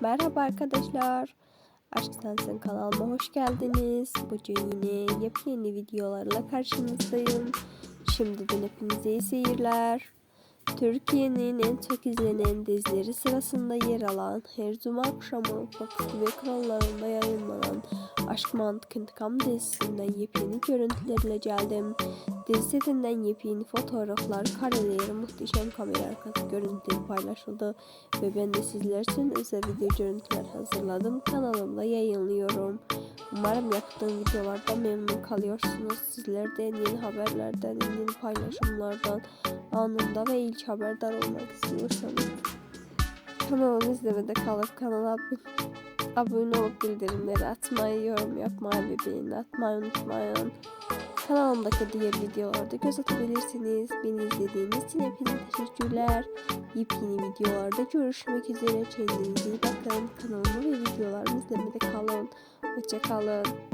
Merhaba arkadaşlar. Aşk Sensin kanalıma hoş geldiniz. Bugün yine yepyeni videolarla karşınızdayım. Şimdiden hepinize iyi seyirler. Türkiye'nin en çok izlenen dizileri sırasında yer alan her cuma akşamı Fox TV kanallarında yayınlanan Aşk Mantık İntikam dizisinden yepyeni görüntülerle geldim. Dizi setinden yepyeni fotoğraflar, kareler, muhteşem kamera arkası görüntüleri paylaşıldı ve ben de sizler için özel video görüntüler hazırladım. Kanalımda yayınlıyorum. Umarım yaptığım videolardan memnun kalıyorsunuz. Sizler de yeni haberlerden, yeni paylaşımlardan anında ve ilk haberdar olmak istiyorsanız kanalımı izlemede kalıp kanala abone, abone olup bildirimleri atmayı, yorum yapmayı ve beğeni atmayı unutmayın. Kanalımdaki diğer videolarda göz atabilirsiniz. Beni izlediğiniz için hepinize teşekkürler. Yepyeni videolarda görüşmek üzere. Kendinize iyi bakın. Kanalımı ve videolarımı izlemede kalın. Hoşçakalın.